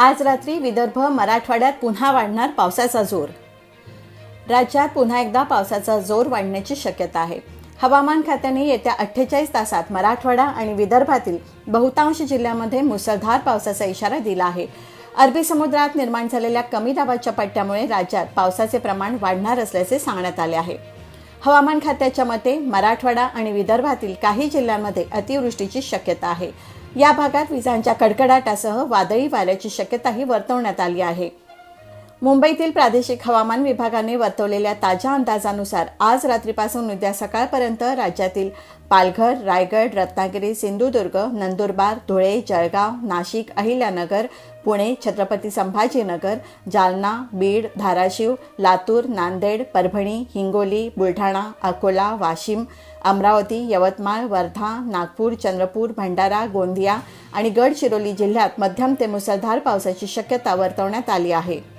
आज रात्री विदर्भ मराठवाड्यात पुन्हा वाढणार पावसाचा जोर. राज्यात पुन्हा एकदा पावसाचा जोर वाढण्याची शक्यता आहे. हवामान खात्याने येत्या अठ्ठेचाळीस तासात मराठवाडा आणि विदर्भातील बहुतांश जिल्ह्यांमध्ये मुसळधार पावसाचा इशारा दिला आहे. अरबी समुद्रात निर्माण झालेल्या कमी दाबाच्या पट्ट्यामुळे राज्यात पावसाचे प्रमाण वाढणार असल्याचे सांगण्यात आले आहे. हवामान खात्याच्या मते मराठवाडा आणि विदर्भातील काही जिल्ह्यांमध्ये अतिवृष्टीची शक्यता आहे. या भागात विजांच्या कडकडाटासह वादळी वाऱ्याची शक्यताही वर्तवण्यात आली आहे. मुंबईतील प्रादेशिक हवामान विभागाने वर्तवलेल्या ताज्या अंदाजानुसार आज रात्रीपासून उद्या सकाळपर्यंत राज्यातील पालघर रायगड रत्नागिरी सिंधुदुर्ग नंदुरबार धुळे जळगाव नाशिक अहिल्यानगर पुणे छत्रपती संभाजीनगर जालना बीड धाराशिव लातूर नांदेड परभणी हिंगोली बुलढाणा अकोला वाशिम अमरावती यवतमाळ वर्धा नागपूर चंद्रपूर भंडारा गोंदिया आणि गडचिरोली जिल्ह्यात मध्यम ते मुसळधार पावसाची शक्यता वर्तवण्यात आली आहे.